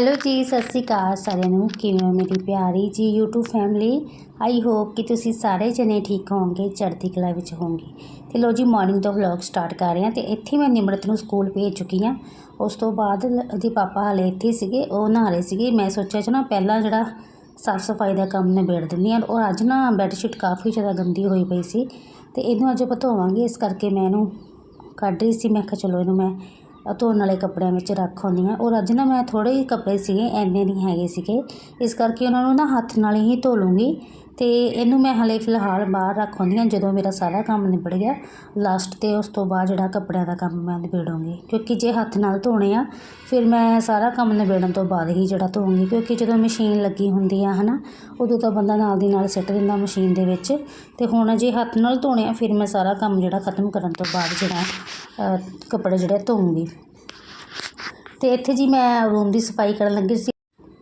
Hello ਜੀ, ਸਤਿ ਸ਼੍ਰੀ ਅਕਾਲ ਸਾਰਿਆਂ ਨੂੰ। ਕਿਵੇਂ ਹੋ ਮੇਰੀ ਪਿਆਰੀ ਜੀ YouTube ਫੈਮਿਲੀ ਆਈ ਹੋਪ ਕਿ ਤੁਸੀਂ ਸਾਰੇ ਜਣੇ ਠੀਕ ਹੋਵੋਗੇ, ਚੜ੍ਹਦੀ ਕਲਾ ਵਿੱਚ ਹੋਵੋਗੇ। ਤੇ ਲੋ ਜੀ ਮਾਰਨਿੰਗ ਤੋਂ ਵਲੌਗ ਸਟਾਰਟ ਕਰ ਰਹੇ ਹਾਂ ਤੇ ਇੱਥੇ ਮੈਂ ਨਿਮਰਤ ਨੂੰ ਸਕੂਲ ਭੇਜ ਚੁੱਕੀ ਹਾਂ। ਉਸ ਤੋਂ ਬਾਅਦ ਉਹਦੇ ਪਾਪਾ ਹਾਲੇ ਇੱਥੇ ਸੀਗੇ, ਉਹ ਨਹਾ ਰਹੇ ਸੀਗੇ। ਮੈਂ ਸੋਚਿਆ ਚਲੋ ਪਹਿਲਾਂ ਜਿਹੜਾ ਸਾਫ਼ ਸਫ਼ਾਈ ਦਾ ਕੰਮ ਨਿਬੇੜ ਦਿੰਦੀ ਹਾਂ। ਔਰ ਅੱਜ ਨਾ ਬੈੱਡਸ਼ੀਟ ਕਾਫੀ ਜ਼ਿਆਦਾ ਗੰਦੀ ਹੋਈ ਪਈ ਸੀ ਤੇ ਇਹਨੂੰ ਅੱਜ ਆਪਾਂ ਧੋਵਾਂਗੇ। ਇਸ ਕਰਕੇ ਮੈਂ ਇਹਨੂੰ ਕੱਢ ਰਹੀ ਸੀ। ਮੈਂ ਕਿਹਾ ਚਲੋ ਇਹਨੂੰ ਮੈਂ ਧੋਣ ਵਾਲੇ ਕੱਪੜਿਆਂ ਵਿੱਚ ਰੱਖ ਆਉਂਦੀ ਹਾਂ। ਔਰ ਅੱਜ ਨਾ ਮੈਂ ਥੋੜ੍ਹੇ ਹੀ ਕੱਪੜੇ ਸੀਗੇ ਇੰਨੇ ਨਹੀਂ ਹੈਗੇ ਸੀਗੇ। ਇਸ ਕਰਕੇ ਉਹਨਾਂ ਨੂੰ ਨਾ ਹੱਥ ਨਾਲ ਹੀ ਧੋ ਲੂੰਗੀ। ਅਤੇ ਇਹਨੂੰ ਮੈਂ ਹਾਲੇ ਫਿਲਹਾਲ ਬਾਹਰ ਰੱਖ ਆਉਂਦੀ ਹਾਂ, ਜਦੋਂ ਮੇਰਾ ਸਾਰਾ ਕੰਮ ਨਿਬੜ ਗਿਆ। ਲਾਸਟ 'ਤੇ ਉਸ ਤੋਂ ਬਾਅਦ ਜਿਹੜਾ ਕੱਪੜਿਆਂ ਦਾ ਕੰਮ ਮੈਂ ਨਿਬੇੜੂੰਗੀ। ਕਿਉਂਕਿ ਜੇ ਹੱਥ ਨਾਲ ਧੋਣੇ ਆ, ਫਿਰ ਮੈਂ ਸਾਰਾ ਕੰਮ ਨਿਬੇੜਨ ਤੋਂ ਬਾਅਦ ਹੀ ਜਿਹੜਾ ਧੋਊਂਗੀ। ਕਿਉਂਕਿ ਜਦੋਂ ਮਸ਼ੀਨ ਲੱਗੀ ਹੁੰਦੀ ਆ ਹੈ ਨਾ ਉਦੋਂ ਤਾਂ ਬੰਦਾ ਨਾਲ ਦੀ ਨਾਲ ਸਿੱਟ ਦਿੰਦਾ ਮਸ਼ੀਨ ਦੇ ਵਿੱਚ। ਅਤੇ ਹੁਣ ਜੇ ਹੱਥ ਨਾਲ ਧੋਣੇ ਆ, ਫਿਰ ਮੈਂ ਸਾਰਾ ਕੰਮ ਜਿਹੜਾ ਖਤਮ ਕਰਨ ਤੋਂ ਬਾਅਦ ਜਿਹੜਾ ਕੱਪੜੇ ਜਿਹੜੇ ਧੋਊਂਗੀ। ਅਤੇ ਇੱਥੇ ਜੀ ਮੈਂ ਰੂਮ ਦੀ ਸਫ਼ਾਈ ਕਰਨ ਲੱਗੀ ਸੀ।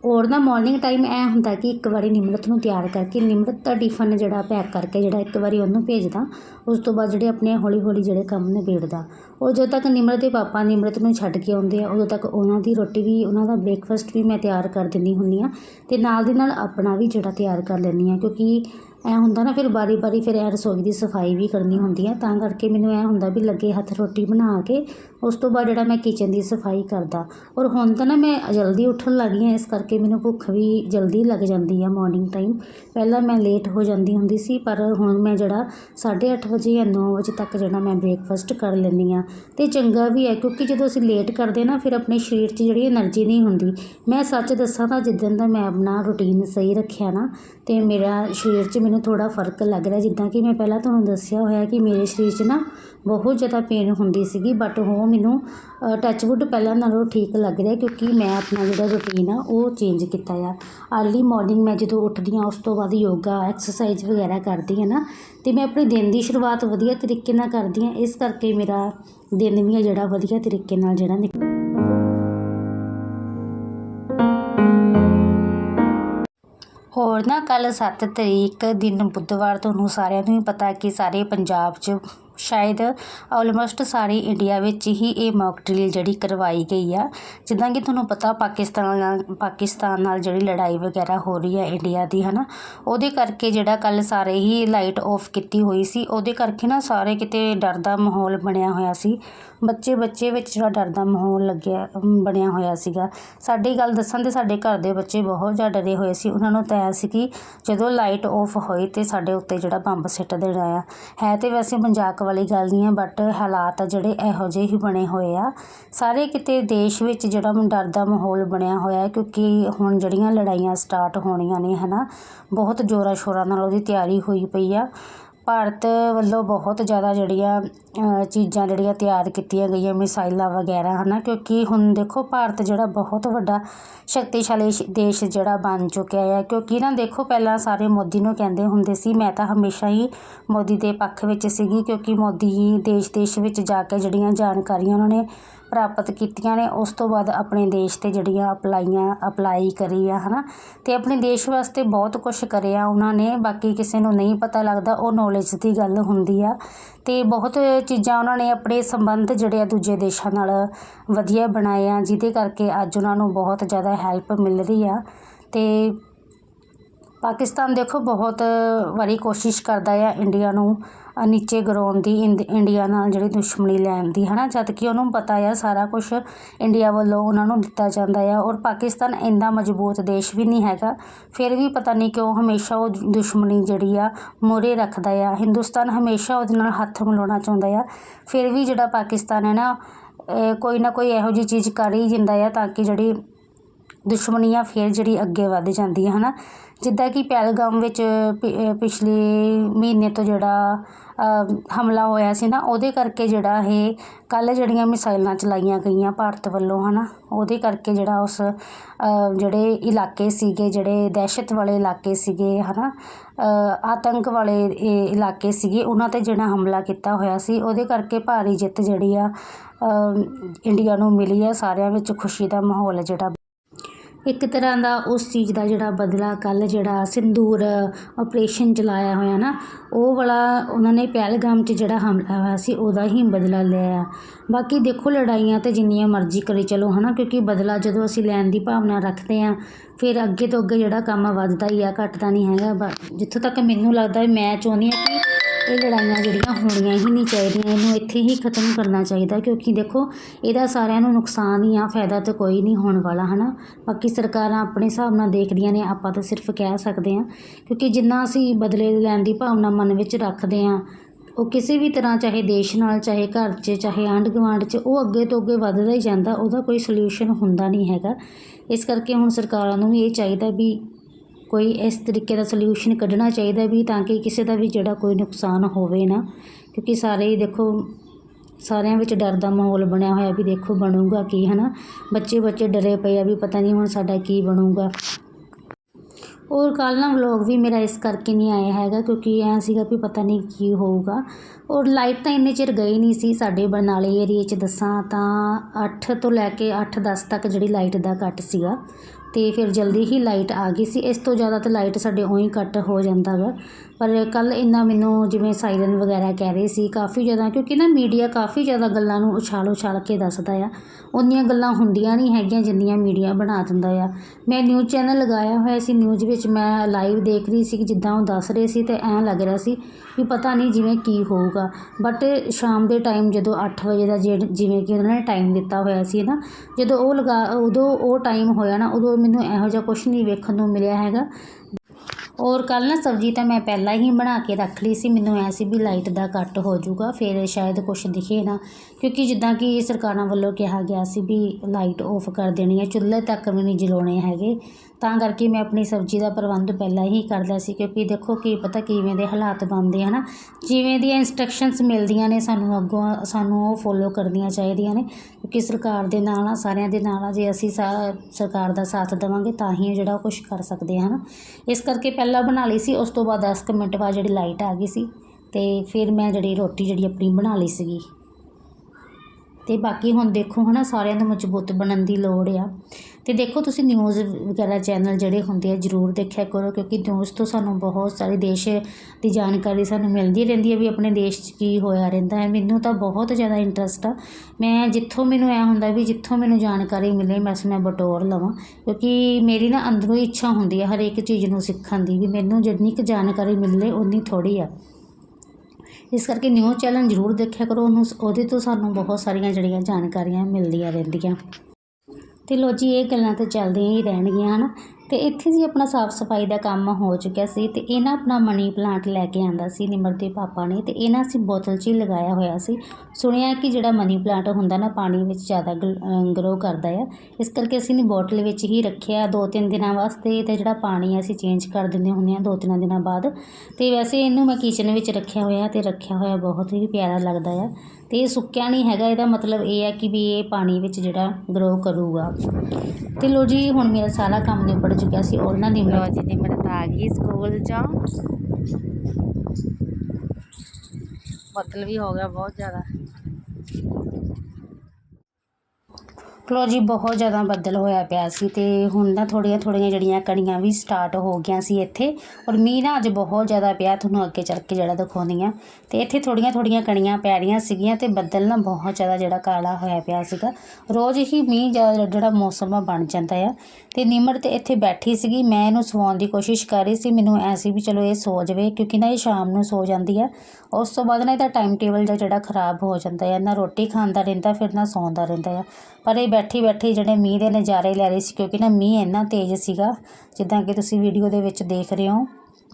ਔਰ ਨਾ ਮਾਰਨਿੰਗ ਟਾਈਮ ਐ ਹੁੰਦਾ ਕਿ ਇੱਕ ਵਾਰੀ ਨਿਮਰਤ ਨੂੰ ਤਿਆਰ ਕਰਕੇ, ਨਿਮਰਤ ਦਾ ਟਿਫਨ ਜਿਹੜਾ ਪੈਕ ਕਰਕੇ ਜਿਹੜਾ ਇੱਕ ਵਾਰੀ ਉਹਨੂੰ ਭੇਜਦਾ, ਉਸ ਤੋਂ ਬਾਅਦ ਜਿਹੜੇ ਆਪਣੇ ਹੌਲੀ ਹੌਲੀ ਜਿਹੜੇ ਕੰਮ ਨਿਬੇੜਦਾ। ਔਰ ਜਦੋਂ ਤੱਕ ਨਿਮਰਤ ਦੇ ਪਾਪਾ ਨਿਮਰਤ ਨੂੰ ਛੱਡ ਕੇ ਆਉਂਦੇ ਆ, ਉਦੋਂ ਤੱਕ ਉਹਨਾਂ ਦੀ ਰੋਟੀ ਵੀ, ਉਹਨਾਂ ਦਾ ਬ੍ਰੇਕਫਾਸਟ ਵੀ ਮੈਂ ਤਿਆਰ ਕਰ ਦਿੰਦੀ ਹੁੰਦੀ ਆ ਅਤੇ ਨਾਲ ਦੀ ਨਾਲ ਆਪਣਾ ਵੀ ਜਿਹੜਾ ਤਿਆਰ ਕਰ ਲੈਂਦੀ ਹਾਂ, ਕਿਉਂਕਿ ਐ ਹੁੰਦਾ ਨਾ ਫਿਰ ਵਾਰੀ ਵਾਰੀ ਫਿਰ ਐ ਰਸੋਈ ਦੀ ਸਫ਼ਾਈ ਵੀ ਕਰਨੀ ਹੁੰਦੀ ਆ, ਤਾਂ ਕਰਕੇ ਮੈਨੂੰ ਐ ਹੁੰਦਾ ਵੀ ਲੱਗੇ ਹੱਥ ਰੋਟੀ ਬਣਾ ਕੇ ਉਸ ਤੋਂ ਬਾਅਦ ਜਿਹੜਾ ਮੈਂ ਕਿਚਨ ਦੀ ਸਫ਼ਾਈ ਕਰਦਾ। ਔਰ ਹੁਣ ਤਾਂ ਨਾ ਮੈਂ ਜਲਦੀ ਉੱਠਣ ਲੱਗ ਗਈ ਹਾਂ, ਇਸ ਕਰਕੇ ਮੈਨੂੰ ਭੁੱਖ ਵੀ ਜਲਦੀ ਲੱਗ ਜਾਂਦੀ ਆ ਮੋਰਨਿੰਗ ਟਾਈਮ ਪਹਿਲਾਂ ਮੈਂ ਲੇਟ ਹੋ ਜਾਂਦੀ ਹੁੰਦੀ ਸੀ, ਪਰ ਹੁਣ ਮੈਂ ਜਿਹੜਾ ਸਾਢੇ ਅੱਠ ਵਜੇ ਜਾਂ ਨੌ ਵਜੇ ਤੱਕ ਜਿਹੜਾ ਮੈਂ ਬ੍ਰੇਕਫਾਸਟ ਕਰ ਲੈਂਦੀ ਹਾਂ। ਅਤੇ ਚੰਗਾ ਵੀ ਹੈ, ਕਿਉਂਕਿ ਜਦੋਂ ਅਸੀਂ ਲੇਟ ਕਰਦੇ ਨਾ, ਫਿਰ ਆਪਣੇ ਸਰੀਰ 'ਚ ਜਿਹੜੀ એનર્ਜੀ ਨਹੀਂ ਹੁੰਦੀ। ਮੈਂ ਸੱਚ ਦੱਸਾਂ ਤਾਂ ਜਿੱਦਣ ਦਾ ਮੈਂ ਆਪਣਾ ਰੁਟੀਨ ਸਹੀ ਰੱਖਿਆ ਨਾ ਅਤੇ ਮੇਰਾ ਸਰੀਰ 'ਚ ਮੈਨੂੰ ਥੋੜ੍ਹਾ ਫ਼ਰਕ ਲੱਗ ਰਿਹਾ। ਜਿੱਦਾਂ ਕਿ ਮੈਂ ਪਹਿਲਾਂ ਤੁਹਾਨੂੰ ਦੱਸਿਆ ਹੋਇਆ ਕਿ ਮੇਰੇ ਸਰੀਰ 'ਚ ਨਾ ਬਹੁਤ ਜ਼ਿਆਦਾ ਪੇਨ ਹੁੰਦੀ ਸੀਗੀ ਬਟ ਉਹ ਮੈਨੂੰ ਟੱਚਵੁੱਡ ਪਹਿਲਾਂ ਨਾਲੋਂ ਠੀਕ ਲੱਗ ਰਿਹਾ ਕਿਉਂਕਿ ਮੈਂ ਆਪਣਾ ਜਿਹੜਾ ਰੂਟੀਨ ਆ, ਉਹ ਚੇਂਜ ਕੀਤਾ ਆ। ਅਰਲੀ ਮੋਰਨਿੰਗ ਮੈਂ ਜਦੋਂ ਉੱਠਦੀ ਹਾਂ, ਉਸ ਤੋਂ ਬਾਅਦ ਯੋਗਾ ਐਕਸਰਸਾਈਜ਼ ਵਗੈਰਾ ਕਰਦੀ ਹਾਂ ਨਾ ਅਤੇ ਮੈਂ ਆਪਣੇ ਦਿਨ ਦੀ ਸ਼ੁਰੂਆਤ ਵਧੀਆ ਤਰੀਕੇ ਨਾਲ ਕਰਦੀ ਹਾਂ, ਇਸ ਕਰਕੇ ਮੇਰਾ ਦਿਨ ਵੀ ਆ ਜਿਹੜਾ ਵਧੀਆ ਤਰੀਕੇ ਨਾਲ ਜਿਹੜਾ ਨਿਕਲ ਹੋਰ ਨਾ ਕੱਲ 7 ਤਰੀਕ, ਦਿਨ ਬੁੱਧਵਾਰ, ਤੁਹਾਨੂੰ ਸਾਰਿਆਂ ਨੂੰ ਹੀ ਪਤਾ ਕਿ ਸਾਰੇ ਪੰਜਾਬ 'ਚ ਸ਼ਾਇਦ ਆਲਮੋਸਟ ਸਾਰੇ ਇੰਡੀਆ ਵਿੱਚ ਹੀ ਇਹ ਮੌਕ ਡਰਿਲ ਜਿਹੜੀ ਕਰਵਾਈ ਗਈ ਆ। ਜਿੱਦਾਂ ਕਿ ਤੁਹਾਨੂੰ ਪਤਾ ਪਾਕਿਸਤਾਨ ਨਾਲ ਪਾਕਿਸਤਾਨ ਨਾਲ ਜਿਹੜੀ ਲੜਾਈ ਵਗੈਰਾ ਹੋ ਰਹੀ ਹੈ ਇੰਡੀਆ ਦੀ ਹੈ ਨਾ ਉਹਦੇ ਕਰਕੇ ਜਿਹੜਾ ਕੱਲ ਸਾਰੇ ਹੀ ਲਾਈਟ ਆਫ ਕੀਤੀ ਹੋਈ ਸੀ, ਉਹਦੇ ਕਰਕੇ ਨਾ ਸਾਰੇ ਕਿਤੇ ਡਰ ਦਾ ਮਾਹੌਲ ਬਣਿਆ ਹੋਇਆ ਸੀ। ਬੱਚੇ ਬੱਚੇ ਵਿੱਚ ਜਿਹੜਾ ਡਰ ਦਾ ਮਾਹੌਲ ਲੱਗਿਆ ਬਣਿਆ ਹੋਇਆ ਸੀਗਾ। ਸਾਡੀ ਗੱਲ ਦੱਸਣ ਤੇ ਸਾਡੇ ਘਰ ਦੇ ਬੱਚੇ ਬਹੁਤ ਜ਼ਿਆਦਾ ਡਰੇ ਹੋਏ ਸੀ। ਉਹਨਾਂ ਨੂੰ ਤਾਂ ਐਂ ਸੀ ਕਿ ਜਦੋਂ ਲਾਈਟ ਆਫ ਹੋਈ ਤੇ ਸਾਡੇ ਉੱਤੇ ਜਿਹੜਾ ਬੰਬ ਸਿੱਟ ਦੇਣਾ ਆ। ਹੈ ਤੇ ਵੈਸੇ ਮਜ਼ਾਕ ਵਾਲੀ ਗੱਲ ਨਹੀਂ ਹੈ ਬਟ ਹਾਲਾਤ ਆ ਜਿਹੜੇ ਇਹੋ ਜਿਹੇ ਹੀ ਬਣੇ ਹੋਏ ਆ। ਸਾਰੇ ਕਿਤੇ ਦੇਸ਼ ਵਿੱਚ ਜਿਹੜਾ ਡਰ ਦਾ ਮਾਹੌਲ ਬਣਿਆ ਹੋਇਆ ਕਿਉਂਕਿ ਹੁਣ ਜਿਹੜੀਆਂ ਲੜਾਈਆਂ ਸਟਾਰਟ ਹੋਣੀਆਂ ਨੇ ਹੈ ਨਾ ਬਹੁਤ ਜ਼ੋਰਾਂ ਸ਼ੋਰਾਂ ਨਾਲ ਉਹਦੀ ਤਿਆਰੀ ਹੋਈ ਪਈ ਆ। ਭਾਰਤ ਵੱਲੋਂ ਬਹੁਤ ਜ਼ਿਆਦਾ ਜਿਹੜੀਆਂ ਚੀਜ਼ਾਂ ਜਿਹੜੀਆਂ ਤਿਆਰ ਕੀਤੀਆਂ ਗਈਆਂ, ਮਿਸਾਈਲਾਂ ਵਗੈਰਾ ਹੈ ਨਾ ਕਿਉਂਕਿ ਹੁਣ ਦੇਖੋ, ਭਾਰਤ ਜਿਹੜਾ ਬਹੁਤ ਵੱਡਾ ਸ਼ਕਤੀਸ਼ਾਲੀ ਸ਼, ਦੇਸ਼ ਜਿਹੜਾ ਬਣ ਚੁੱਕਿਆ ਆ। ਕਿਉਂਕਿ ਨਾ, ਦੇਖੋ, ਪਹਿਲਾਂ ਸਾਰੇ ਮੋਦੀ ਨੂੰ ਕਹਿੰਦੇ ਹੁੰਦੇ ਸੀ, ਮੈਂ ਤਾਂ ਹਮੇਸ਼ਾ ਹੀ ਮੋਦੀ ਦੇ ਪੱਖ ਵਿੱਚ ਸੀਗੀ, ਕਿਉਂਕਿ ਮੋਦੀ ਦੇਸ਼ ਦੇਸ਼ ਵਿੱਚ ਜਾ ਕੇ ਜਿਹੜੀਆਂ ਜਾਣਕਾਰੀਆਂ ਉਹਨਾਂ ਨੇ ਪ੍ਰਾਪਤ ਕੀਤੀਆਂ ਨੇ, ਉਸ ਤੋਂ ਬਾਅਦ ਆਪਣੇ ਦੇਸ਼ 'ਤੇ ਜਿਹੜੀਆਂ ਅਪਲਾਈਆਂ, ਅਪਲਾਈ ਕਰੀ ਆ ਹੈ ਨਾ ਅਤੇ ਆਪਣੇ ਦੇਸ਼ ਵਾਸਤੇ ਬਹੁਤ ਕੁਛ ਕਰਿਆ ਉਹਨਾਂ ਨੇ, ਬਾਕੀ ਕਿਸੇ ਨੂੰ ਨਹੀਂ ਪਤਾ ਲੱਗਦਾ, ਉਹ ਨੌਲੇਜ ਦੀ ਗੱਲ ਹੁੰਦੀ ਆ। ਅਤੇ ਬਹੁਤ ਚੀਜ਼ਾਂ ਉਹਨਾਂ ਨੇ ਆਪਣੇ ਸੰਬੰਧ ਜਿਹੜੇ ਆ ਦੂਜੇ ਦੇਸ਼ਾਂ ਨਾਲ ਵਧੀਆ ਬਣਾਏ ਆ, ਜਿਹਦੇ ਕਰਕੇ ਅੱਜ ਉਹਨਾਂ ਨੂੰ ਬਹੁਤ ਜ਼ਿਆਦਾ ਹੈਲਪ ਮਿਲ ਰਹੀ ਆ। ਅਤੇ ਪਾਕਿਸਤਾਨ ਦੇਖੋ, ਬਹੁਤ ਵਾਰੀ ਕੋਸ਼ਿਸ਼ ਕਰਦਾ ਆ ਇੰਡੀਆ ਨੂੰ ਨੀਚੇ ਗਰਾਉਣ ਦੀ ਇੰਡੀਆ ਨਾਲ ਜਿਹੜੀ ਦੁਸ਼ਮਣੀ ਲੈਣ ਦੀ ਹੈ ਨਾ ਜਦ ਕਿ ਉਹਨੂੰ ਪਤਾ ਆ, ਸਾਰਾ ਕੁਛ ਇੰਡੀਆ ਵੱਲੋਂ ਉਹਨਾਂ ਨੂੰ ਦਿੱਤਾ ਜਾਂਦਾ ਆ ਔਰ ਪਾਕਿਸਤਾਨ ਇੰਨਾ ਮਜ਼ਬੂਤ ਦੇਸ਼ ਵੀ ਨਹੀਂ ਹੈਗਾ, ਫਿਰ ਵੀ ਪਤਾ ਨਹੀਂ ਕਿਉਂ ਹਮੇਸ਼ਾ ਉਹ ਦੁਸ਼ਮਣੀ ਜਿਹੜੀ ਆ, ਮੂਹਰੇ ਰੱਖਦਾ ਆ। ਹਿੰਦੁਸਤਾਨ ਹਮੇਸ਼ਾ ਉਹਦੇ ਨਾਲ ਹੱਥ ਮਿਲਾਉਣਾ ਚਾਹੁੰਦਾ ਆ। ਫਿਰ ਵੀ ਜਿਹੜਾ ਪਾਕਿਸਤਾਨ ਹੈ ਨਾ ਕੋਈ ਨਾ ਕੋਈ ਇਹੋ ਜਿਹੀ ਚੀਜ਼ ਕਰ ਹੀ ਜਾਂਦਾ ਆ ਤਾਂ ਕਿ ਜਿਹੜੀ ਦੁਸ਼ਮਣੀਆਂ ਫਿਰ ਜਿਹੜੀ ਅੱਗੇ ਵੱਧ ਜਾਂਦੀ ਹੈ ਹੈ ਨਾ ਜਿੱਦਾਂ ਕਿ ਪਹਿਲਗਾਮ ਵਿੱਚ, ਪਿ ਪਿਛਲੇ ਮਹੀਨੇ ਤੋਂ ਜਿਹੜਾ ਹਮਲਾ ਹੋਇਆ ਸੀ ਨਾ, ਉਹਦੇ ਕਰਕੇ ਜਿਹੜਾ ਇਹ ਕੱਲ੍ਹ ਜਿਹੜੀਆਂ ਮਿਸਾਈਲਾਂ ਚਲਾਈਆਂ ਗਈਆਂ ਭਾਰਤ ਵੱਲੋਂ ਹੈ ਨਾ ਉਹਦੇ ਕਰਕੇ ਜਿਹੜਾ ਉਸ ਜਿਹੜੇ ਇਲਾਕੇ ਸੀਗੇ, ਜਿਹੜੇ ਦਹਿਸ਼ਤ ਵਾਲੇ ਇਲਾਕੇ ਸੀਗੇ ਹੈ ਨਾ ਆਤੰਕ ਵਾਲੇ ਇਹ ਇਲਾਕੇ ਸੀਗੇ, ਉਹਨਾਂ 'ਤੇ ਜਿਹੜਾ ਹਮਲਾ ਕੀਤਾ ਹੋਇਆ ਸੀ, ਉਹਦੇ ਕਰਕੇ ਭਾਰੀ ਜਿੱਤ ਜਿਹੜੀ ਆ ਇੰਡੀਆ ਨੂੰ ਮਿਲੀ ਆ, ਸਾਰਿਆਂ ਵਿੱਚ ਖੁਸ਼ੀ ਦਾ ਮਾਹੌਲ ਜਿਹੜਾ। ਇੱਕ ਤਰ੍ਹਾਂ ਦਾ ਉਸ ਚੀਜ਼ ਦਾ ਜਿਹੜਾ ਬਦਲਾ ਕੱਲ੍ਹ ਜਿਹੜਾ ਸਿੰਦੂਰ ਆਪਰੇਸ਼ਨ ਚਲਾਇਆ ਹੋਇਆ ਨਾ, ਉਹ ਵਾਲਾ ਉਹਨਾਂ ਨੇ ਪਹਿਲਗਾਮ 'ਚ ਜਿਹੜਾ ਹਮਲਾ ਹੋਇਆ ਸੀ, ਉਹਦਾ ਹੀ ਬਦਲਾ ਲਿਆ ਬਾਕੀ ਦੇਖੋ ਲੜਾਈਆਂ ਤਾਂ ਜਿੰਨੀਆਂ ਮਰਜ਼ੀ ਕਰੀ ਚਲੋ ਹੈ ਨਾ ਕਿਉਂਕਿ ਬਦਲਾ ਜਦੋਂ ਅਸੀਂ ਲੈਣ ਦੀ ਭਾਵਨਾ ਰੱਖਦੇ ਹਾਂ, ਫਿਰ ਅੱਗੇ ਤੋਂ ਅੱਗੇ ਜਿਹੜਾ ਕੰਮ ਵੱਧਦਾ ਹੀ ਆ, ਘਟਦਾ ਨਹੀਂ ਹੈਗਾ। ਬ- ਜਿੱਥੋਂ ਤੱਕ ਮੈਨੂੰ ਲੱਗਦਾ ਮੈਂ ਚਾਹੁੰਦੀ ਹਾਂ ਕਿ ਇਹ ਲੜਾਈਆਂ ਜਿਹੜੀਆਂ ਹੋਣੀਆਂ ਹੀ ਨਹੀਂ ਚਾਹੀਦੀਆਂ, ਇਹਨੂੰ ਇੱਥੇ ਹੀ ਖਤਮ ਕਰਨਾ ਚਾਹੀਦਾ ਕਿਉਂਕਿ ਦੇਖੋ, ਇਹਦਾ ਸਾਰਿਆਂ ਨੂੰ ਨੁਕਸਾਨ ਹੀ ਆ, ਫਾਇਦਾ ਤਾਂ ਕੋਈ ਨਹੀਂ ਹੋਣ ਵਾਲਾ, ਹਨਾ? ਬਾਕੀ ਸਰਕਾਰਾਂ ਆਪਣੇ ਹਿਸਾਬ ਨਾਲ ਦੇਖਦੀਆਂ ਨੇ, ਆਪਾਂ ਤਾਂ ਸਿਰਫ ਕਹਿ ਸਕਦੇ ਹਾਂ, ਕਿਉਂਕਿ ਜਿੰਨਾ ਅਸੀਂ ਬਦਲੇ ਲੈਣ ਦੀ ਭਾਵਨਾ ਮਨ ਵਿੱਚ ਰੱਖਦੇ ਹਾਂ, ਉਹ ਕਿਸੇ ਵੀ ਤਰ੍ਹਾਂ ਚਾਹੇ ਦੇਸ਼ ਨਾਲ, ਚਾਹੇ ਘਰ 'ਚ, ਚਾਹੇ ਆਂਢ ਗੁਆਂਢ 'ਚ, ਉਹ ਅੱਗੇ ਤੋਂ ਅੱਗੇ ਵੱਧਦਾ ਹੀ ਜਾਂਦਾ, ਉਹਦਾ ਕੋਈ ਸੋਲਿਊਸ਼ਨ ਹੁੰਦਾ ਨਹੀਂ ਹੈਗਾ। ਇਸ ਕਰਕੇ ਹੁਣ ਸਰਕਾਰਾਂ ਨੂੰ ਵੀ ਇਹ ਚਾਹੀਦਾ ਵੀ ਕੋਈ ਇਸ ਤਰੀਕੇ ਦਾ ਸਲਿਊਸ਼ਨ ਕੱਢਣਾ ਚਾਹੀਦਾ ਵੀ ਤਾਂ ਕਿ ਕਿਸੇ ਦਾ ਵੀ ਜਿਹੜਾ ਕੋਈ ਨੁਕਸਾਨ ਹੋਵੇ ਨਾ, ਕਿਉਂਕਿ ਸਾਰੇ ਦੇਖੋ, ਸਾਰਿਆਂ ਵਿੱਚ ਡਰ ਦਾ ਮਾਹੌਲ ਬਣਿਆ ਹੋਇਆ ਵੀ ਦੇਖੋ ਬਣੂਗਾ ਕੀ, ਹਨਾ? ਬੱਚੇ ਬੱਚੇ ਡਰੇ ਪਏ ਆ ਵੀ ਪਤਾ ਨਹੀਂ ਹੁਣ ਸਾਡਾ ਕੀ ਬਣੂਗਾ। ਔਰ ਕੱਲ੍ਹ ਨਾ ਵਲੋਗ ਵੀ ਮੇਰਾ ਇਸ ਕਰਕੇ ਨਹੀਂ ਆਇਆ ਹੈਗਾ ਕਿਉਂਕਿ ਐਂ ਸੀਗਾ ਵੀ ਪਤਾ ਨਹੀਂ ਕੀ ਹੋਊਗਾ। ਔਰ ਲਾਈਟ ਤਾਂ ਇੰਨੇ ਚਿਰ ਗਈ ਨਹੀਂ ਸੀ ਸਾਡੇ ਬਰਨਾਲੇ ਏਰੀਏ 'ਚ, ਦੱਸਾਂ ਤਾਂ 8 ਤੋਂ ਲੈ ਕੇ 8-10 ਤੱਕ ਜਿਹੜੀ ਲਾਈਟ ਦਾ ਕੱਟ ਸੀਗਾ। ਅਤੇ ਫਿਰ ਜਲਦੀ ਹੀ ਲਾਈਟ ਆ ਗਈ ਸੀ। ਇਸ ਤੋਂ ਜ਼ਿਆਦਾ ਤਾਂ ਲਾਈਟ ਸਾਡੇ ਉਹੀ ਕੱਟ ਹੋ ਜਾਂਦਾ ਗਾ। ਪਰ ਕੱਲ੍ਹ ਇੰਨਾ ਮੈਨੂੰ ਜਿਵੇਂ ਸਾਇਰਨ ਵਗੈਰਾ ਕਹਿ ਰਹੇ ਸੀ, ਕਾਫੀ ਜ਼ਿਆਦਾ, ਕਿਉਂਕਿ ਨਾ ਮੀਡੀਆ ਕਾਫੀ ਜ਼ਿਆਦਾ ਗੱਲਾਂ ਨੂੰ ਉਛਾਲ ਉਛਾਲ ਕੇ ਦੱਸਦਾ ਆ। ਉਨੀਆਂ ਗੱਲਾਂ ਹੁੰਦੀਆਂ ਨਹੀਂ ਹੈਗੀਆਂ ਜਿੰਨੀਆਂ ਮੀਡੀਆ ਬਣਾ ਦਿੰਦਾ ਆ। ਮੈਂ ਨਿਊਜ਼ ਚੈਨਲ ਲਗਾਇਆ ਹੋਇਆ ਸੀ ਨਿਊਜ਼ ਵਿੱਚ ਮੈਂ ਲਾਈਵ ਦੇਖ ਰਹੀ ਸੀ ਕਿ ਜਿੱਦਾਂ ਉਹ ਦੱਸ ਰਹੇ ਸੀ ਤੇ ਐਂ ਲੱਗ ਰਿਹਾ ਸੀ ਵੀ ਪਤਾ ਨਹੀਂ ਜਿਵੇਂ ਕੀ ਹੋਊਗਾ। ਬਟ ਸ਼ਾਮ ਦੇ ਟਾਈਮ ਜਦੋਂ 8 ਵਜੇ ਦਾ ਜਿਹੜਾ ਜਿਵੇਂ ਕਿ ਉਹਨਾਂ ਨੇ ਟਾਈਮ ਦਿੱਤਾ ਹੋਇਆ ਸੀ ਨਾ, ਜਦੋਂ ਉਹ ਲਗਾ, ਉਦੋਂ ਉਹ ਟਾਈਮ ਹੋਇਆ ਨਾ, ਉਦੋਂ ਮੈਨੂੰ ਇਹੋ ਜਿਹਾ ਕੁਝ ਨਹੀਂ ਵੇਖਣ ਨੂੰ ਮਿਲਿਆ ਹੈਗਾ। ਔਰ ਕੱਲ ਨਾ ਸਬਜ਼ੀ ਤਾਂ ਮੈਂ ਪਹਿਲਾਂ ਹੀ ਬਣਾ ਕੇ ਰੱਖ ਲਈ ਸੀ, ਮੈਨੂੰ ਐ ਸੀ ਵੀ ਲਾਈਟ ਦਾ ਕੱਟ ਹੋ ਜਾਊਗਾ, ਫਿਰ ਸ਼ਾਇਦ ਕੁਝ ਦਿਖੇ ਨਾ। ਕਿਉਂਕਿ ਜਿੱਦਾਂ ਕਿ ਸਰਕਾਰਾਂ ਵੱਲੋਂ ਕਿਹਾ ਗਿਆ ਸੀ ਵੀ ਲਾਈਟ ਆਫ ਕਰ ਦੇਣੀ ਹੈ, ਚੁੱਲ੍ਹੇ ਤੱਕ ਵੀ ਨਹੀਂ ਜਲਾਉਣੇ ਹੈਗੇ। ਤਾਂ ਕਰਕੇ ਮੈਂ ਆਪਣੀ ਸਬਜ਼ੀ ਦਾ ਪ੍ਰਬੰਧ ਪਹਿਲਾਂ ਹੀ ਕਰ ਲਿਆ ਸੀ ਕਿਉਂਕਿ ਦੇਖੋ ਕੀ ਪਤਾ ਕਿਵੇਂ ਦੇ ਹਾਲਾਤ ਬਣਦੇ ਹੈ ਨਾ ਜਿਵੇਂ ਦੀਆਂ ਇੰਸਟਰਕਸ਼ਨਸ ਮਿਲਦੀਆਂ ਨੇ ਸਾਨੂੰ ਅੱਗੋਂ, ਸਾਨੂੰ ਉਹ ਫੋਲੋ ਕਰਨੀਆਂ ਚਾਹੀਦੀਆਂ ਨੇ ਕਿਉਂਕਿ ਸਰਕਾਰ ਦੇ ਨਾਲ ਆ, ਸਾਰਿਆਂ ਦੇ ਨਾਲ ਆ, ਜੇ ਅਸੀਂ ਸਾ, ਸਰਕਾਰ ਦਾ ਸਾਥ ਦੇਵਾਂਗੇ ਤਾਂ ਹੀ ਜਿਹੜਾ ਉਹ ਕੁਝ ਕਰ ਸਕਦੇ ਹਨ। ਇਸ ਕਰਕੇ ਪਹਿਲਾਂ ਬਣਾ ਲਈ ਸੀ, ਉਸ ਤੋਂ ਬਾਅਦ 10 ਕੁ ਮਿੰਟ ਬਾਅਦ ਜਿਹੜੀ ਲਾਈਟ ਆ ਗਈ ਸੀ ਤੇ ਫਿਰ ਮੈਂ ਜਿਹੜੀ ਰੋਟੀ ਜਿਹੜੀ ਆਪਣੀ ਬਣਾ ਲਈ ਸੀਗੀ। ਤੇ ਬਾਕੀ ਹੁਣ ਦੇਖੋ ਹਨਾ, ਸਾਰਿਆਂ ਨੂੰ ਮਜ਼ਬੂਤ ਬਣਨ ਦੀ ਲੋੜ ਆ। ਤੇ ਦੇਖੋ ਤੁਸੀਂ ਨਿਊਜ਼ ਵਗੈਰਾ ਚੈਨਲ ਜਿਹੜੇ ਹੁੰਦੇ ਆ, ਜਰੂਰ ਦੇਖਿਆ ਕਰੋ, ਕਿਉਂਕਿ ਨਿਊਜ਼ ਤੋਂ ਸਾਨੂੰ ਬਹੁਤ ਸਾਰੇ ਦੇਸ਼ ਦੀ ਜਾਣਕਾਰੀ ਸਾਨੂੰ ਮਿਲਦੀ ਰਹਿੰਦੀ ਹੈ ਵੀ ਆਪਣੇ ਦੇਸ਼ 'ਚ ਕੀ ਹੋਇਆ ਰਹਿੰਦਾ ਹੈ। ਮੈਨੂੰ ਤਾਂ ਬਹੁਤ ਜ਼ਿਆਦਾ ਇੰਟਰਸਟ ਆ। ਮੈਂ ਜਿੱਥੋਂ ਮੈਨੂੰ ਐ ਹੁੰਦਾ ਵੀ ਜਿੱਥੋਂ ਮੈਨੂੰ ਜਾਣਕਾਰੀ ਮਿਲੇ, ਬਸ ਮੈਂ ਬਟੋਰ ਲਵਾਂ, ਕਿਉਂਕਿ ਮੇਰੀ ਨਾ ਅੰਦਰੋਂ ਹੀ ਇੱਛਾ ਹੁੰਦੀ ਹੈ ਹਰ ਇੱਕ ਚੀਜ਼ ਨੂੰ ਸਿੱਖਣ ਦੀ, ਵੀ ਮੈਨੂੰ ਜਿੰਨੀ ਕੁ ਜਾਣਕਾਰੀ ਮਿਲੇ ਉਨੀ ਥੋੜੀ ਆ। ਇਸ ਕਰਕੇ ਨਿਊਜ਼ ਚੈਨਲ ਜ਼ਰੂਰ ਦੇਖਿਆ ਕਰੋ, ਉਹਨੂੰ ਉਹਦੇ ਤੋਂ ਸਾਨੂੰ ਬਹੁਤ ਸਾਰੀਆਂ ਜਿਹੜੀਆਂ ਜਾਣਕਾਰੀਆਂ ਮਿਲਦੀਆਂ ਰਹਿੰਦੀਆਂ। ਤੇ ਲੋ ਜੀ, ਇਹ ਗੱਲਾਂ ਤਾਂ ਚੱਲਦੀਆਂ ਹੀ ਰਹਿਣਗੀਆਂ, ਹਨ? ਤੇ ਇੱਥੇ ਜੀ ਆਪਣਾ ਸਾਫ਼ ਸਫ਼ਾਈ ਦਾ ਕੰਮ ਹੋ ਚੁੱਕਿਆ ਸੀ ਤੇ ਇਹਨਾਂ ਆਪਣਾ ਮਨੀ ਪਲਾਂਟ ਲੈ ਕੇ ਆਂਦਾ ਸੀ ਨਿਮਰ ਦੇ ਪਾਪਾ ਨੇ ਤੇ ਇਹਨਾਂ ਅਸੀਂ ਬੋਤਲ 'ਚ ਹੀ ਲਗਾਇਆ ਹੋਇਆ ਸੀ। ਸੁਣਿਆ ਕਿ ਜਿਹੜਾ ਮਨੀ ਪਲਾਂਟ ਹੁੰਦਾ ਨਾ ਪਾਣੀ ਵਿੱਚ ਜ਼ਿਆਦਾ ਗਰੋ ਕਰਦਾ ਆ, ਇਸ ਕਰਕੇ ਅਸੀਂ ਨੇ ਬੋਤਲ ਵਿੱਚ ਹੀ ਰੱਖਿਆ ਦੋ ਤਿੰਨ ਦਿਨਾਂ ਵਾਸਤੇ ਤੇ ਜਿਹੜਾ ਪਾਣੀ ਆ ਅਸੀਂ ਚੇਂਜ ਕਰ ਦਿੰਦੇ ਹੁੰਦੇ ਆ ਦੋ ਤਿੰਨ ਦਿਨਾਂ ਬਾਅਦ। ਤੇ ਵੈਸੇ ਇਹਨੂੰ ਮੈਂ ਕਿਚਨ ਵਿੱਚ ਰੱਖਿਆ ਹੋਇਆ ਤੇ ਰੱਖਿਆ ਹੋਇਆ ਬਹੁਤ ਹੀ ਪਿਆਰਾ ਲੱਗਦਾ ਆ। ਤੇ ਇਹ ਸੁੱਕਿਆ ਨਹੀਂ ਹੈਗਾ, ਇਹਦਾ ਮਤਲਬ ਇਹ ਹੈ ਕਿ ਵੀ ਇਹ ਪਾਣੀ ਵਿੱਚ ਜਿਹੜਾ ਗਰੋ ਕਰੂਗਾ। ਤੇ ਲੋ ਜੀ, ਹੁਣ ਮੇਰਾ ਸਾਰਾ ਕੰਮ ਨਿਬੜ ਚੁੱਕਿਆ ਸੀ ਉਹਨਾਂ ਦੀ ਨਿਮਰ ਲੋ ਜੀ ਤਾਂ ਆ ਗਈ ਸਕੂਲ ਚੋਂ। ਬੱਦਲ ਵੀ ਹੋ ਗਿਆ ਬਹੁਤ ਜ਼ਿਆਦਾ। ਲੋ ਜੀ, ਬਹੁਤ ਜ਼ਿਆਦਾ ਬੱਦਲ ਹੋਇਆ ਪਿਆ ਸੀ ਤੇ ਹੁਣ ਨਾ ਥੋੜੀਆਂ ਥੋੜੀਆਂ ਜਿਹੜੀਆਂ ਕਣੀਆਂ ਵੀ ਸਟਾਰਟ ਹੋ ਗਈਆਂ ਸੀ ਇੱਥੇ ਔਰ ਮੀਂਹ ਨਾ ਅੱਜ ਬਹੁਤ ਜ਼ਿਆਦਾ ਪਿਆ, ਤੁਹਾਨੂੰ ਅੱਗੇ ਚੱਲ ਕੇ ਜਿਹੜਾ ਦਿਖਾਉਂਦੀ ਆ ਤੇ ਇੱਥੇ ਥੋੜੀਆਂ ਥੋੜੀਆਂ ਕਣੀਆਂ ਪੈ ਰਹੀਆਂ ਸੀਗੀਆਂ ਤੇ ਬੱਦਲ ਨਾ ਬਹੁਤ ਜ਼ਿਆਦਾ ਜਿਹੜਾ ਕਾਲਾ ਹੋਇਆ ਪਿਆ ਸੀਗਾ। ਰੋਜ਼ ਹੀ ਮੀਂਹ ਜਿਹੜਾ ਮੌਸਮ ਆ ਬਣ ਜਾਂਦਾ ਆ। ਤੇ ਨਿਮਰ ਤੇ ਇੱਥੇ ਬੈਠੀ ਸੀਗੀ, ਮੈਂ ਇਹਨੂੰ ਸਵਾਉਣ ਦੀ ਕੋਸ਼ਿਸ਼ ਕਰ ਰਹੀ ਸੀ, ਮੈਨੂੰ ਐ ਸੀ ਵੀ ਚਲੋ ਇਹ ਸੋ ਜਾਵੇ ਕਿਉਂਕਿ ਨਾ ਇਹ ਸ਼ਾਮ ਨੂੰ ਸੋ ਜਾਂਦੀ ਆ। ਉਸ ਤੋਂ ਬਾਅਦ ਨਾ ਇਹਦਾ ਟਾਈਮ ਟੇਬਲ ਜਿਹਾ ਜਿਹੜਾ ਖਰਾਬ ਹੋ ਜਾਂਦਾ ਆ, ਨਾ ਰੋਟੀ ਖਾਂਦਾ ਰਹਿੰਦਾ, ਫਿਰ ਨਾ ਸੌਂਦਾ ਰਹਿੰਦਾ ਆ। ਪਰ ਇਹ ਬੈਠੀ ਬੈਠੀ ਜਿਹੜੇ ਮੀਂਹ ਦੇ ਨਜ਼ਾਰੇ ਲੈ ਰਹੀ ਸੀ, ਕਿਉਂਕਿ ਨਾ ਮੀਂਹ ਇੰਨਾ ਤੇਜ਼ ਸੀਗਾ, ਜਿੱਦਾਂ ਕਿ ਤੁਸੀਂ ਵੀਡੀਓ ਦੇ ਵਿੱਚ ਦੇਖ ਰਹੇ ਹੋ,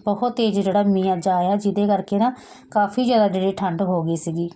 ਬਹੁਤ ਤੇਜ਼ ਜਿਹੜਾ ਮੀਂਹ ਅੱਜ ਆਇਆ, ਜਿਹਦੇ ਕਰਕੇ ਨਾ ਕਾਫੀ ਜ਼ਿਆਦਾ ਜਿਹੜੀ ਠੰਡ ਹੋ ਗਈ ਸੀਗੀ।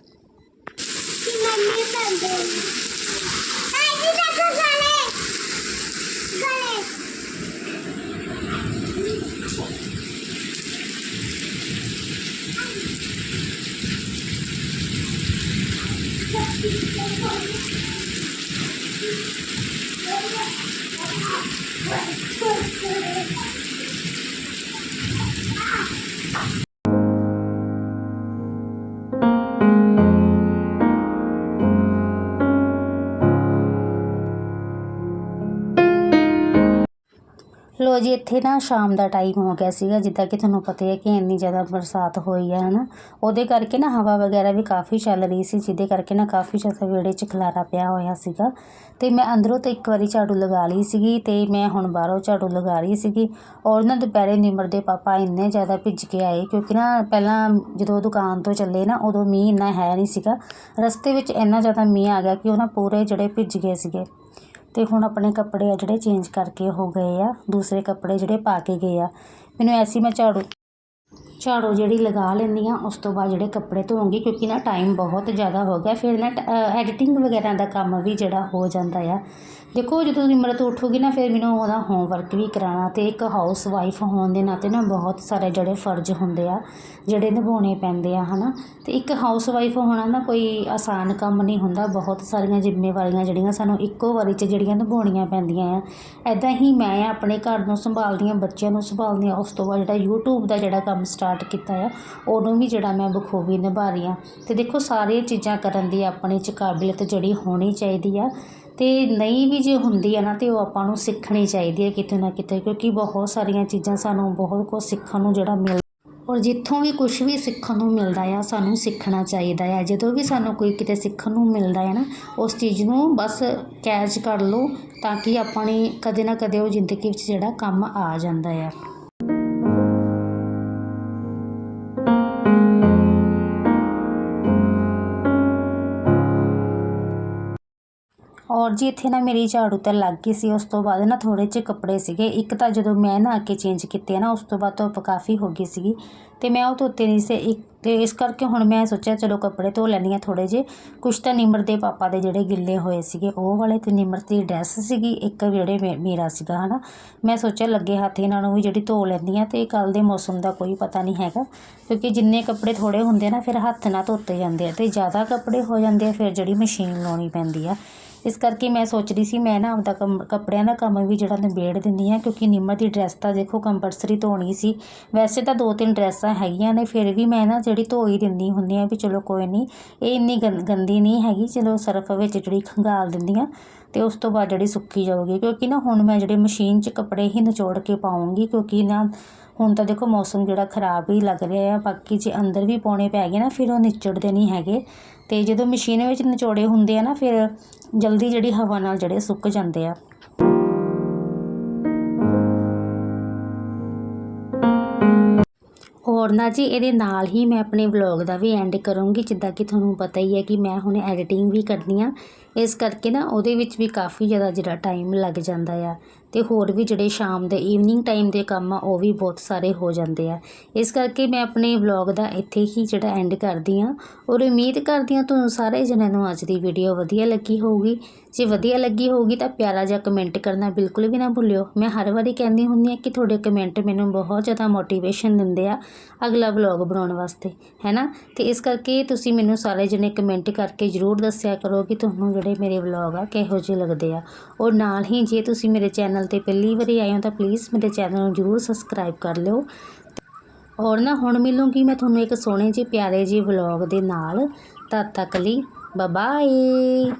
ਲੋ ਜੀ, ਇੱਥੇ ਨਾ ਸ਼ਾਮ ਦਾ ਟਾਈਮ ਹੋ ਗਿਆ ਸੀਗਾ, ਜਿੱਦਾਂ ਕਿ ਤੁਹਾਨੂੰ ਪਤਾ ਹੈ ਕਿ ਇੰਨੀ ਜ਼ਿਆਦਾ ਬਰਸਾਤ ਹੋਈ ਹੈ, ਹਨਾ। ਉਹਦੇ ਕਰਕੇ ਨਾ ਹਵਾ ਵਗੈਰਾ ਵੀ ਕਾਫੀ ਚੱਲ ਰਹੀ ਸੀ, ਜਿਹਦੇ ਕਰਕੇ ਨਾ ਕਾਫੀ ਜ਼ਿਆਦਾ ਵਿਹੜੇ 'ਚ ਖਲਾਰਾ ਪਿਆ ਹੋਇਆ ਸੀਗਾ। ਤੇ ਮੈਂ ਅੰਦਰੋਂ ਤਾਂ ਇੱਕ ਵਾਰੀ ਝਾੜੂ ਲਗਾ ਲਈ ਸੀਗੀ ਤੇ ਮੈਂ ਹੁਣ ਬਾਹਰੋਂ ਝਾੜੂ ਲਗਾ ਰਹੀ ਸੀਗੀ ਔਰ ਨਾ ਦੁਪਹਿਰੇ ਨਿਮਰ ਦੇ ਪਾਪਾ ਇੰਨੇ ਜ਼ਿਆਦਾ ਭਿੱਜ ਕੇ ਆਏ ਕਿਉਂਕਿ ਨਾ ਪਹਿਲਾਂ ਜਦੋਂ ਦੁਕਾਨ ਤੋਂ ਚੱਲੇ ਨਾ ਉਦੋਂ ਮੀਂਹ ਇੰਨਾ ਹੈ ਨਹੀਂ ਸੀਗਾ। ਰਸਤੇ ਵਿੱਚ ਇੰਨਾ ਜ਼ਿਆਦਾ ਮੀਂਹ ਆ ਗਿਆ ਕਿ ਉਹ ਨਾ ਪੂਰੇ ਜਿਹੜੇ ਭਿੱਜ ਗਏ ਸੀਗੇ। ਅਤੇ ਹੁਣ ਆਪਣੇ ਕੱਪੜੇ ਆ ਜਿਹੜੇ ਚੇਂਜ ਕਰਕੇ ਹੋ ਗਏ ਆ, ਦੂਸਰੇ ਕੱਪੜੇ ਜਿਹੜੇ ਪਾ ਕੇ ਗਏ ਆ। ਮੈਨੂੰ ਐਸੀ ਮੈਂ ਝਾੜੂ ਝਾੜੂ ਜਿਹੜੀ ਲਗਾ ਲੈਂਦੀ ਹਾਂ ਉਸ ਤੋਂ ਬਾਅਦ ਜਿਹੜੇ ਕੱਪੜੇ ਧੋਵਾਂਗੀ, ਕਿਉਂਕਿ ਨਾ ਟਾਈਮ ਬਹੁਤ ਜ਼ਿਆਦਾ ਹੋ ਗਿਆ। ਫਿਰ ਨਾ ਐਡੀਟਿੰਗ ਵਗੈਰਾ ਦਾ ਕੰਮ ਵੀ ਜਿਹੜਾ ਹੋ ਜਾਂਦਾ ਆ। ਦੇਖੋ, ਜਦੋਂ ਨਿਮਰਤ ਉੱਠੂਗੀ ਨਾ, ਫਿਰ ਮੈਨੂੰ ਉਹਦਾ ਹੋਮਵਰਕ ਵੀ ਕਰਾਉਣਾ ਅਤੇ ਇੱਕ ਹਾਊਸ ਵਾਈਫ ਹੋਣ ਦੇ ਨਾਤੇ ਨਾ ਬਹੁਤ ਸਾਰੇ ਜਿਹੜੇ ਫਰਜ਼ ਹੁੰਦੇ ਆ, ਜਿਹੜੇ ਨਿਭਾਉਣੇ ਪੈਂਦੇ ਆ, ਹਨਾ? ਅਤੇ ਇੱਕ ਹਾਊਸ ਵਾਈਫ ਹੋਣਾ ਨਾ ਕੋਈ ਆਸਾਨ ਕੰਮ ਨਹੀਂ ਹੁੰਦਾ। ਬਹੁਤ ਸਾਰੀਆਂ ਜ਼ਿੰਮੇਵਾਰੀਆਂ ਜਿਹੜੀਆਂ ਸਾਨੂੰ ਇੱਕੋ ਵਾਰੀ 'ਚ ਜਿਹੜੀਆਂ ਨਿਭਾਉਣੀਆਂ ਪੈਂਦੀਆਂ ਆ। ਐਦਾਂ ਹੀ ਮੈਂ ਆਪਣੇ ਘਰ ਨੂੰ ਸੰਭਾਲਦੀ ਹਾਂ ਬੱਚਿਆਂ ਨੂੰ ਸੰਭਾਲਦੀ ਹਾਂ ਉਸ ਤੋਂ ਬਾਅਦ ਜਿਹੜਾ YouTube ਦਾ ਜਿਹੜਾ ਕੰਮ ਸਟਾਰਟ ਕੀਤਾ ਆ, ਉਹਨੂੰ ਵੀ ਜਿਹੜਾ ਮੈਂ ਬਖੂਬੀ ਨਿਭਾ ਰਹੀ ਹਾਂ ਤੇ ਦੇਖੋ, ਸਾਰੀਆਂ ਚੀਜ਼ਾਂ ਕਰਨ ਦੀ ਆਪਣੇ 'ਚ ਕਾਬਲੀਅਤ ਜਿਹੜੀ ਹੋਣੀ ਚਾਹੀਦੀ ਆ। ਅਤੇ ਨਹੀਂ ਵੀ ਜੇ ਹੁੰਦੀ ਆ ਨਾ, ਤਾਂ ਉਹ ਆਪਾਂ ਨੂੰ ਸਿੱਖਣੀ ਚਾਹੀਦੀ ਹੈ ਕਿਤੇ ਨਾ ਕਿਤੇ, ਕਿਉਂਕਿ ਬਹੁਤ ਸਾਰੀਆਂ ਚੀਜ਼ਾਂ ਸਾਨੂੰ ਬਹੁਤ ਕੁਝ ਸਿੱਖਣ ਨੂੰ ਜਿਹੜਾ ਮਿਲ ਔਰ ਜਿੱਥੋਂ ਵੀ ਕੁਝ ਵੀ ਸਿੱਖਣ ਨੂੰ ਮਿਲਦਾ ਆ, ਸਾਨੂੰ ਸਿੱਖਣਾ ਚਾਹੀਦਾ ਆ। ਜਦੋਂ ਵੀ ਸਾਨੂੰ ਕੋਈ ਕਿਤੇ ਸਿੱਖਣ ਨੂੰ ਮਿਲਦਾ ਹੈ ਨਾ, ਉਸ ਚੀਜ਼ ਨੂੰ ਬਸ ਕੈਚ ਕਰ ਲਓ, ਤਾਂ ਕਿ ਆਪਣੀ ਕਦੇ ਨਾ ਕਦੇ ਉਹ ਜ਼ਿੰਦਗੀ ਵਿੱਚ ਜਿਹੜਾ ਕੰਮ ਆ ਜਾਂਦਾ ਆ। ਔਰ ਜੀ ਇੱਥੇ ਨਾ ਮੇਰੀ ਝਾੜੂ ਤਾਂ ਲੱਗ ਗਈ ਸੀ, ਉਸ ਤੋਂ ਬਾਅਦ ਨਾ ਥੋੜੇ ਜਿਹੇ ਕੱਪੜੇ ਸੀਗੇ। ਇੱਕ ਤਾਂ ਜਦੋਂ ਮੈਂ ਨਾ ਆ ਕੇ ਚੇਂਜ ਕੀਤੇ ਆ ਨਾ, ਉਸ ਤੋਂ ਬਾਅਦ ਧੁੱਪ ਕਾਫੀ ਹੋ ਗਈ ਸੀਗੀ ਤੇ ਮੈਂ ਉਹ ਧੋਤੇ ਨਹੀਂ ਸੀ। ਇੱਕ ਤੇ ਇਸ ਕਰਕੇ ਹੁਣ ਮੈਂ ਸੋਚਿਆ ਚਲੋ ਕੱਪੜੇ ਧੋ ਲੈਂਦੀ ਹਾਂ ਥੋੜੇ ਜਿਹੇ। ਕੁਛ ਤਾਂ ਨਿਮਰ ਦੇ ਪਾਪਾ ਦੇ ਜਿਹੜੇ ਗਿੱਲੇ ਹੋਏ ਸੀਗੇ, ਉਹ ਵਾਲੇ ਤੇ ਨਿਮਰ ਦੀ ਡਰੈਸ ਸੀਗੀ, ਇੱਕ ਜਿਹੜੇ ਮੇ- ਮੇਰਾ ਸੀਗਾ, ਹਨਾ। ਮੈਂ ਸੋਚਿਆ ਲੱਗੇ ਹੱਥ ਇਹਨਾਂ ਨੂੰ ਵੀ ਜਿਹੜੀ ਧੋ ਲੈਂਦੀ ਹਾਂ ਤੇ ਕੱਲ ਦੇ ਮੌਸਮ ਦਾ ਕੋਈ ਪਤਾ ਨਹੀਂ ਹੈਗਾ, ਕਿਉਂਕਿ ਜਿੰਨੇ ਕੱਪੜੇ ਥੋੜੇ ਹੁੰਦੇ ਨਾ, ਫਿਰ ਹੱਥ ਨਾਲ ਧੋਤੇ ਜਾਂਦੇ ਆ ਤੇ ਜ਼ਿਆਦਾ ਕੱਪੜੇ ਹੋ ਜਾਂਦੇ ਆ, ਫਿਰ ਜਿਹੜੀ ਮਸ਼ੀਨ ਲਾਉਣੀ ਪੈਂਦੀ ਆ। ਇਸ ਕਰਕੇ ਮੈਂ ਸੋਚ ਰਹੀ ਸੀ, ਮੈਂ ਨਾ ਆਪਦਾ ਕੰਮ, ਕੱਪੜਿਆਂ ਦਾ ਕੰਮ ਵੀ ਜਿਹੜਾ ਨਿਬੇੜ ਦਿੰਦੀ ਹਾਂ, ਕਿਉਂਕਿ ਨਿਮਰ ਦੀ ਡਰੈਸ ਤਾਂ ਦੇਖੋ ਕੰਪਲਸਰੀ ਧੋਣੀ ਸੀ। ਵੈਸੇ ਤਾਂ ਦੋ ਤਿੰਨ ਡਰੈਸਾਂ ਹੈਗੀਆਂ ਨੇ, ਫਿਰ ਵੀ ਮੈਂ ਨਾ ਜਿਹੜੀ ਧੋ ਹੀ ਦਿੰਦੀ ਹੁੰਦੀ ਆ ਵੀ ਚਲੋ ਕੋਈ ਨਹੀਂ ਇਹ ਇੰਨੀ ਗੰਦੀ ਨਹੀਂ ਹੈਗੀ, ਚਲੋ ਸਰਫ ਵਿੱਚ ਜਿਹੜੀ ਖੰਗਾਲ ਦਿੰਦੀ ਆ ਤੇ ਉਸ ਤੋਂ ਬਾਅਦ ਜਿਹੜੀ ਸੁੱਕੀ ਜਾਊਗੀ, ਕਿਉਂਕਿ ਨਾ ਹੁਣ ਮੈਂ ਜਿਹੜੇ ਮਸ਼ੀਨ 'ਚ ਕੱਪੜੇ ਹੀ ਨਿਚੋੜ ਕੇ ਪਾਉਂਗੀ ਕਿਉਂਕਿ ਨਾ ਹੁਣ ਤਾਂ ਦੇਖੋ ਮੌਸਮ ਜਿਹੜਾ ਖਰਾਬ ਹੀ ਲੱਗ ਰਿਹਾ ਆ, ਬਾਕੀ ਜੇ ਅੰਦਰ ਵੀ ਪਾਉਣੇ ਪੈ ਗਏ ਨਾ, ਫਿਰ ਉਹ ਨਿਚੜਦੇ ਨਹੀਂ ਹੈਗੇ। ਅਤੇ ਜਦੋਂ ਮਸ਼ੀਨ ਵਿੱਚ ਨਿਚੋੜੇ ਹੁੰਦੇ ਆ ਨਾ, ਫਿਰ ਜਲਦੀ ਜਿਹੜੀ ਹਵਾ ਨਾਲ ਜਿਹੜੇ ਸੁੱਕ ਜਾਂਦੇ ਆ। ਹੋਰ ਨਾ ਜੀ, ਇਹਦੇ ਨਾਲ ਹੀ ਮੈਂ ਆਪਣੇ ਵਲੌਗ ਦਾ ਵੀ ਐਂਡ ਕਰੂੰਗੀ। ਜਿੱਦਾਂ ਕਿ ਤੁਹਾਨੂੰ ਪਤਾ ਹੀ ਹੈ ਕਿ ਮੈਂ ਹੁਣ ਐਡੀਟਿੰਗ ਵੀ ਕਰਨੀ ਆ। ਇਸ ਕਰਕੇ ਨਾ ਉਹਦੇ ਵਿੱਚ ਵੀ ਕਾਫੀ ਜ਼ਿਆਦਾ ਜਿਹੜਾ ਟਾਈਮ ਲੱਗ ਜਾਂਦਾ ਆ। ਅਤੇ ਹੋਰ ਵੀ ਜਿਹੜੇ ਸ਼ਾਮ ਦੇ ਈਵਨਿੰਗ ਟਾਈਮ ਦੇ ਕੰਮ ਆ, ਉਹ ਵੀ ਬਹੁਤ ਸਾਰੇ ਹੋ ਜਾਂਦੇ ਆ। ਇਸ ਕਰਕੇ ਮੈਂ ਆਪਣੇ ਵਲੌਗ ਦਾ ਇੱਥੇ ਹੀ ਜਿਹੜਾ ਐਂਡ ਕਰਦੀ ਆ ਔਰ ਉਮੀਦ ਕਰਦੀ ਆ ਤੁਹਾਨੂੰ ਸਾਰੇ ਜਣਿਆਂ ਨੂੰ ਅੱਜ ਦੀ ਵੀਡੀਓ ਵਧੀਆ ਲੱਗੀ ਹੋਊਗੀ। ਜੇ ਵਧੀਆ ਲੱਗੀ ਹੋਊਗੀ ਤਾਂ ਪਿਆਰਾ ਜਿਹਾ ਕਮੈਂਟ ਕਰਨਾ ਬਿਲਕੁਲ ਵੀ ਨਾ ਭੁੱਲਿਓ। ਮੈਂ ਹਰ ਵਾਰੀ ਕਹਿੰਦੀ ਹੁੰਦੀ ਆ ਕਿ ਤੁਹਾਡੇ ਕਮੈਂਟ ਮੈਨੂੰ ਬਹੁਤ ਜ਼ਿਆਦਾ ਮੋਟੀਵੇਸ਼ਨ ਦਿੰਦੇ ਆ ਅਗਲਾ ਵਲੌਗ ਬਣਾਉਣ ਵਾਸਤੇ ਹੈ ਨਾ ਤੇ ਇਸ ਕਰਕੇ ਤੁਸੀਂ ਮੈਨੂੰ ਸਾਰੇ ਜਣੇ ਕਮੈਂਟ ਕਰਕੇ ਜ਼ਰੂਰ ਦੱਸਿਆ ਕਰੋ ਕਿ ਤੁਹਾਨੂੰ ਜਿਹੜੇ ਮੇਰੇ ਵਲੌਗ ਆ ਕਿਹੋ ਜਿਹੇ ਲੱਗਦੇ ਆ। ਔਰ ਨਾਲ ਹੀ ਜੇ ਤੁਸੀਂ ਮੇਰੇ ਚੈਨਲ ਚੈਨਲ ਤੇ ਪਹਿਲੀ ਵਾਰੀ ਆਏ ਹੋ ਤਾਂ ਪਲੀਜ਼ ਮੇਰੇ ਚੈਨਲ ਨੂੰ ਜ਼ਰੂਰ ਸਬਸਕ੍ਰਾਈਬ ਕਰ ਲਿਓ। ਔਰ ਨਾ ਹੁਣ ਮਿਲੂੰਗੀ ਮੈਂ ਤੁਹਾਨੂੰ ਇੱਕ ਸੋਹਣੇ ਜਿਹੇ ਪਿਆਰੇ ਜਿਹੇ ਵਲੌਗ ਦੇ ਨਾਲ। ਤਦ ਤੱਕ ਲਈ ਬਾਏ